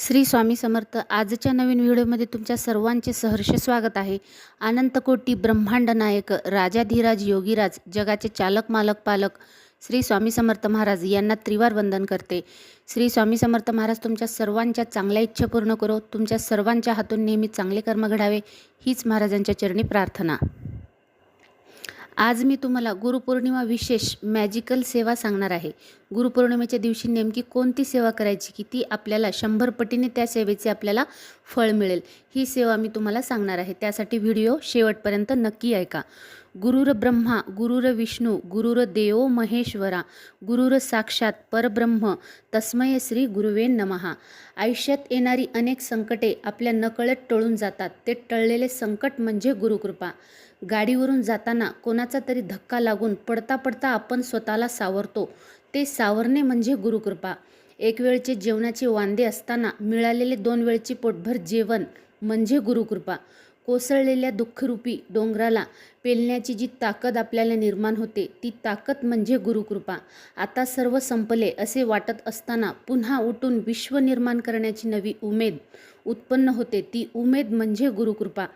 श्री स्वामी समर्थ आजच्या नवीन व्हिडिओमध्ये तुमच्या सर्वांचे सहर्ष स्वागत आहे. अनंतकोटी ब्रह्मांड नायक राजाधिराज योगीराज जगाचे चालक मालक पालक श्री स्वामी समर्थ महाराज यांना त्रिवार वंदन करते. श्री स्वामी समर्थ महाराज तुमच्या सर्वांच्या चांगल्या इच्छा पूर्ण करो. तुमच्या सर्वांच्या हातून नेहमी चांगले कर्म घडावे. हीच महाराजांच्या चरणी प्रार्थना. आज मी तुम्हाला गुरुपौर्णिमा विशेष मॅजिकल सेवा सांगणार आहे. गुरुपौर्णिमेच्या दिवशी नेमकी कोणती सेवा करायची की ती आपल्याला शंभर पटीने त्या सेवेचे आपल्याला फळ मिळेल. ही सेवा मी तुम्हाला सांगणार आहे. त्यासाठी व्हिडिओ शेवटपर्यंत नक्की ऐका. गुरुर ब्रह्मा गुरुर विष्णू गुरुर देवो महेश्वरा गुरुर साक्षात परब्रह्म तस्मय श्री गुरुवे नमहा आयुष्यात येणारी अनेक संकटे आपल्या नकळत टळून जातात. ते टळलेले संकट म्हणजे गुरुकृपा. गाडीवरून जाताना कोणाचा तरी धक्का लागून पडता पडता आपण स्वतःला सावरतो. ते सावरणे म्हणजे गुरुकृपा. एक वेळचे जेवणाचे वांदे असताना मिळालेले दोन वेळची पोटभर जेवण म्हणजे गुरुकृपा. कोसळलेल्या दुःखरूपी डोंगराला पेलण्याची जी ताकद आपल्याला निर्माण होते ती ताकद म्हणजे गुरुकृपा. आता सर्व संपले असे वाटत असताना पुन्हा उठून विश्व निर्माण करण्याची नवी उमेद उत्पन्न होते. ती उमेद म्हणजे गुरुकृपा.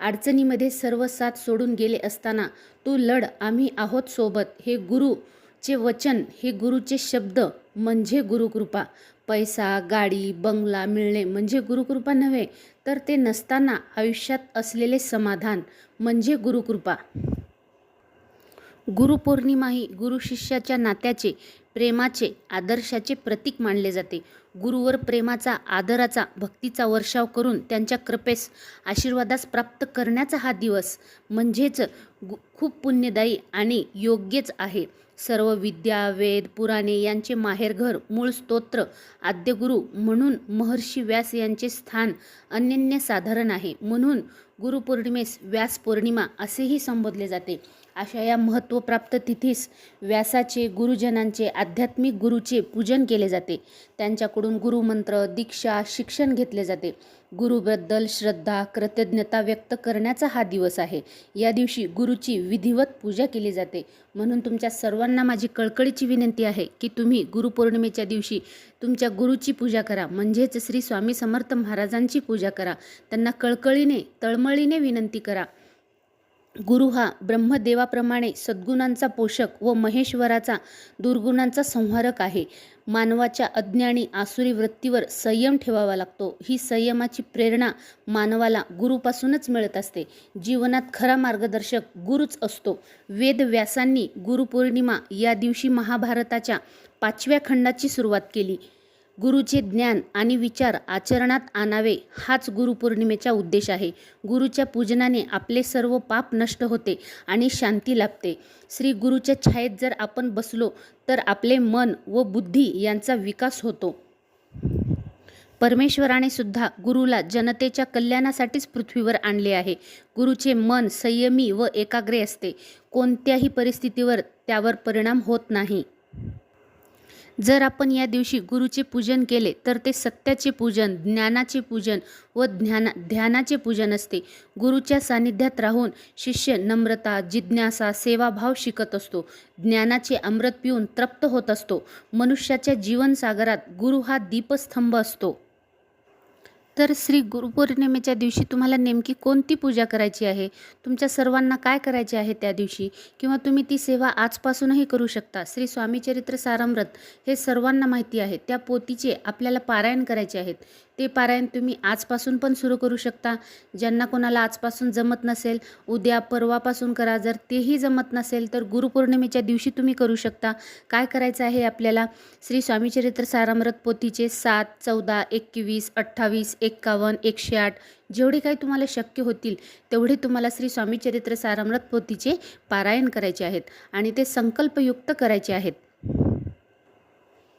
अडचणीमध्ये सर्व साथ सोडून गेले असताना तू लढ आम्ही आहोत सोबत. हे गुरुचे वचन हे गुरुचे शब्द म्हणजे गुरुकृपा. पैसा गाडी बंगला मिळणे म्हणजे गुरुकृपा नव्हे तर ते नसताना आयुष्यात असलेले समाधान म्हणजे गुरुकृपा. गुरुपौर्णिमा ही गुरुशिष्याच्या नात्याचे प्रेमाचे आदर्शाचे प्रतीक मानले जाते. गुरुवर प्रेमाचा आदराचा भक्तीचा वर्षाव करून त्यांच्या कृपेस आशीर्वादास प्राप्त करण्याचा हा दिवस म्हणजेच गु खूप पुण्यदायी आणि योग्यच आहे. सर्व विद्या वेद पुराणे यांचे माहेरघर मूळ स्तोत्र आद्यगुरु म्हणून महर्षी व्यास यांचे स्थान अनन्यसाधारण आहे. म्हणून गुरुपौर्णिमेस व्यास पौर्णिमा असेही संबोधले जाते. अशा या महत्त्वप्राप्त तिथीस व्यासाचे गुरुजनांचे आध्यात्मिक गुरुचे पूजन केले जाते. त्यांच्याकडून गुरुमंत्र दीक्षा शिक्षण घेतले जाते. गुरुबद्दल श्रद्धा कृतज्ञता व्यक्त करण्याचा हा दिवस आहे. या दिवशी गुरुची विधिवत पूजा केली जाते. म्हणून तुमच्या सर्वांना माझी कळकळीची विनंती आहे की तुम्ही गुरुपौर्णिमेच्या दिवशी तुमच्या गुरुची पूजा करा. म्हणजेच श्री स्वामी समर्थ महाराजांची पूजा करा. त्यांना कळकळीने तळमळीने विनंती करा. गुरु हा ब्रह्मदेवाप्रमाणे सद्गुणांचा पोषक व महेश्वराचा दुर्गुणांचा संहारक आहे. मानवाच्या अज्ञानी आसुरी वृत्तीवर संयम ठेवावा लागतो. ही संयमाची प्रेरणा मानवाला गुरुपासूनच मिळत असते. जीवनात खरा मार्गदर्शक गुरुच असतो. वेदव्यासांनी गुरुपौर्णिमा या दिवशी महाभारताच्या पाचव्या खंडाची सुरुवात केली. गुरुचे ज्ञान आणि विचार आचरणात आणावे हाच गुरुपौर्णिमेचा उद्देश आहे. गुरुच्या पूजनाने आपले सर्व पाप नष्ट होते आणि शांती लाभते. श्री गुरुच्या छायेत जर आपण बसलो तर आपले मन व बुद्धी यांचा विकास होतो. परमेश्वराने सुद्धा गुरुला जनतेच्या कल्याणासाठीच पृथ्वीवर आणले आहे. गुरुचे मन संयमी व एकाग्रे असते. कोणत्याही परिस्थितीवर त्यावर परिणाम होत नाही. जर आपण या दिवशी गुरुचे पूजन केले तर ते सत्याचे पूजन ज्ञानाचे पूजन व ज्ञाना ध्यानाचे पूजन असते. गुरुच्या सानिध्यात राहून शिष्य नम्रता जिज्ञासा सेवाभाव शिकत असतो. ज्ञानाचे अमृत पिऊन तृप्त होत असतो. मनुष्याच्या जीवनसागरात गुरु हा दीपस्तंभ असतो. तर श्री गुरुपौर्णिमेच्या दिवशी तुम्हाला नेमकी कोणती पूजा करायची आहे? तुमच्या सर्वांना काय करायचे आहे त्या दिवशी? किंवा तुम्ही ती सेवा आजपासूनही करू शकता? श्री स्वामीचरित्र सारामृत हे सर्वांना माहिती आहे. त्या पोतीचे आपल्याला पारायण करायचे आहेत. ते पारायण तुम्ही आजपासून पण सुरू करू शकता. ज्यांना कोणाला आजपासून जमत नसेल उद्या परवापासून करा. जर तेही जमत नसेल तर गुरुपौर्णिमेच्या दिवशी तुम्ही करू शकता. काय करायचं आहे आपल्याला? श्री स्वामीचरित्र सारामृत पोथीचे सात चौदा एकवीस अठ्ठावीस एक्कावन्न एकशे आठ जेवढे काही तुम्हाला शक्य होतील तेवढे तुम्हाला श्री स्वामी चरित्र सारामृत पोथीचे पारायण करायचे आहेत आणि ते संकल्पयुक्त करायचे आहेत.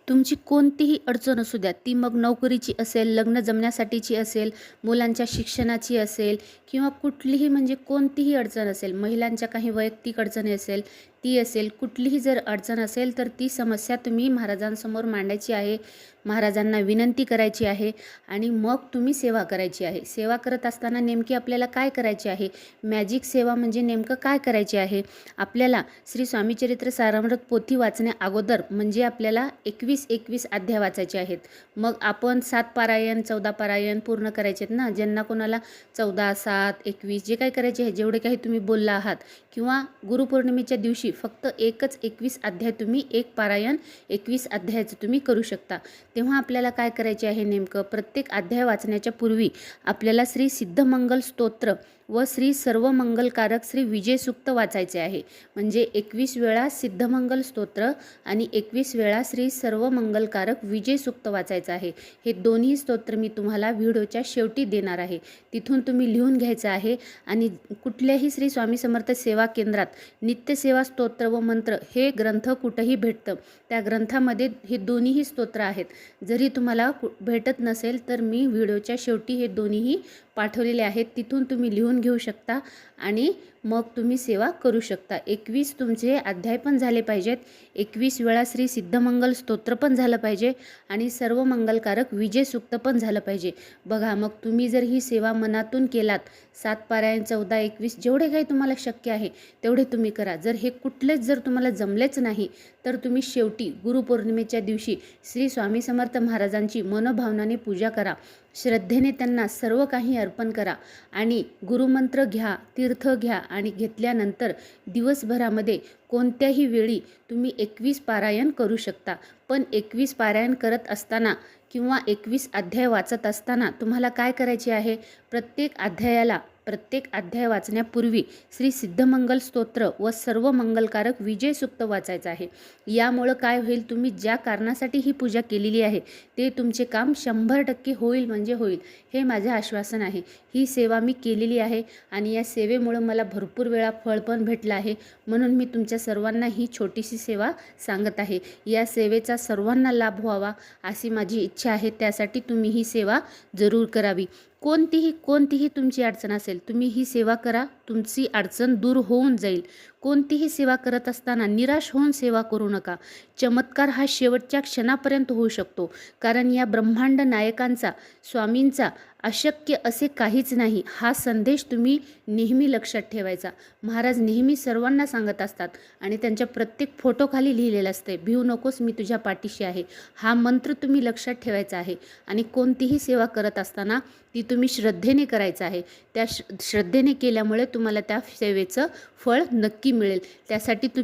तुमची कोणतीही अडचण असू द्या ती मग नोकरीची असेल लग्न जमण्यासाठीची असेल मुलांच्या शिक्षणाची असेल किंवा कुठलीही म्हणजे कोणतीही अडचण असेल महिलांच्या काही वैयक्तिक अडचणी असेल ती असेल कुठलीही जर अडचण असेल तर ती समस्या तुम्ही महाराजांसमोर मांडायची आहे. महाराजांना विनंती करायची आहे आणि मग तुम्ही सेवा करायची आहे. सेवा करत असताना नेमकी आपल्याला काय करायचे आहे? मॅजिक सेवा म्हणजे नेमकं काय करायचे आहे? आपल्याला श्री स्वामीचरित्र सारामृत पोथी वाचण्या अगोदर म्हणजे आपल्याला एकवीस एकवीस अध्याय वाचायचे आहेत. मग आपण सात पारायण चौदा पारायण पूर्ण करायचे आहेत ना? ज्यांना कोणाला चौदा सात एकवीस जे काय करायचे आहे जेवढे काही तुम्ही बोलला आहात किंवा गुरुपौर्णिमेच्या दिवशी फक्त एकच एकवीस अध्याय तुम्ही एक पारायण एकवीस अध्यायाचं तुम्ही करू शकता. तेव्हा आपल्याला काय करायचे आहे नेमकं? प्रत्येक अध्याय वाचण्याच्या पूर्वी आपल्याला श्री सिद्धमंगल स्तोत्र व श्री सर्वमंगलकारक श्री विजय सुक्त वाचायचे आहे. म्हणजे एकवीस वेळा सिद्धमंगल स्तोत्र आणि एकवीस वेळा श्री सर्व मंगलकारक विजय सुक्त वाचायचं आहे. हे दोन्ही स्तोत्र मी तुम्हाला व्हिडिओच्या शेवटी देणार आहे. तिथून तुम्ही लिहून घ्यायचं आहे आणि कुठल्याही श्री स्वामी समर्थ सेवा केंद्रात नित्यसेवा स्तोत्र स्तोत्र व मंत्र हे ग्रंथ कुठंही भेटतं. त्या ग्रंथामध्ये हे दोन्हीही स्तोत्र आहेत. जरी तुम्हाला कु भेटत नसेल तर मी व्हिडिओच्या शेवटी हे दोन्हीही पाठवलेले आहेत तिथून तुम्ही लिहून घेऊ शकता आणि मग तुम्ही सेवा करू शकता. एकवीस तुमचे अध्याय पण झाले पाहिजेत. एकवीस वेळा श्री सिद्धमंगल स्तोत्र पण झालं पाहिजे आणि सर्व मंगलकारक विजय सुक्त पण झालं पाहिजे. बघा मग तुम्ही जर ही सेवा मनातून केलात सात पारायण चौदा एकवीस जेवढे काही तुम्हाला शक्य आहे तेवढे तुम्ही करा. जर हे कुठलेच जर तुम्हाला जमलेच नाही तर तुम्ही शेवटी गुरुपौर्णिमेच्या दिवशी श्री स्वामी समर्थ महाराजांची मनोभावनाने पूजा करा. श्रद्धेने त्यांना सर्व काही अर्पण करा आणि गुरुमंत्र घ्या तीर्थ घ्या आणि घेतल्यानंतर दिवसभरामध्ये कोणत्याही वेळी तुम्ही एकवीस पारायण करू शकता. पण एकवीस पारायण करत असताना किंवा एकवीस अध्याय वाचत असताना तुम्हाला काय करायचे आहे? प्रत्येक अध्यायाला प्रत्येक अध्याय वाचण्यापूर्वी श्री सिद्धमंगल स्तोत्र व सर्व मंगलकारक विजय सुक्त वाचायचं आहे. यामुळं काय होईल? तुम्ही ज्या कारणासाठी ही पूजा केलेली आहे ते तुमचे काम शंभर टक्के होईल म्हणजे होईल. हे माझे आश्वासन आहे. ही सेवा मी केलेली आहे आणि या सेवेमुळं मला भरपूर वेळा फळ पण भेटलं आहे म्हणून मी तुमच्या सर्वांना ही छोटीशी सेवा सांगत आहे. या सेवेचा सर्वांना लाभ व्हावा अशी माझी इच्छा आहे. त्यासाठी तुम्ही ही सेवा जरूर करावी. कोणतीही कोणतीही तुमची अडचण असेल तुम्ही ही सेवा करा तुमची अडचण दूर होऊन जाईल. कोणतीही सेवा करत असताना निराश होऊन सेवा करू नका. चमत्कार हा शेवटच्या क्षणापर्यंत होऊ शकतो. कारण या ब्रह्मांड नायकांचा स्वामींचा अशक्य असे काहीच नाही. हा संदेश तुम्ही नेहमी लक्षात ठेवायचा. महाराज नेहमी सर्वांना सांगत असतात आणि त्यांच्या प्रत्येक फोटोखाली लिहिलेलं असते भिवू नकोस मी तुझ्या पाठीशी आहे. हा मंत्र तुम्ही लक्षात ठेवायचा आहे आणि कोणतीही सेवा करत असताना ती तुम्ही श्रद्धेने करायचं आहे. त्या श श्रद्धेने केल्यामुळे तुम्हाला त्या सेवेचं फळ नक्की मिळेल. त्यासाठी तु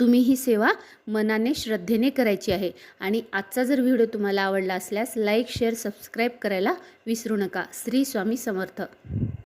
तुम्ही ही सेवा मनाने श्रद्धेने करायची आहे. आणि आजचा जर व्हिडिओ तुम्हाला आवडला असल्यास लाईक शेअर सबस्क्राईब करायला विसरू नका. श्री स्वामी समर्थ.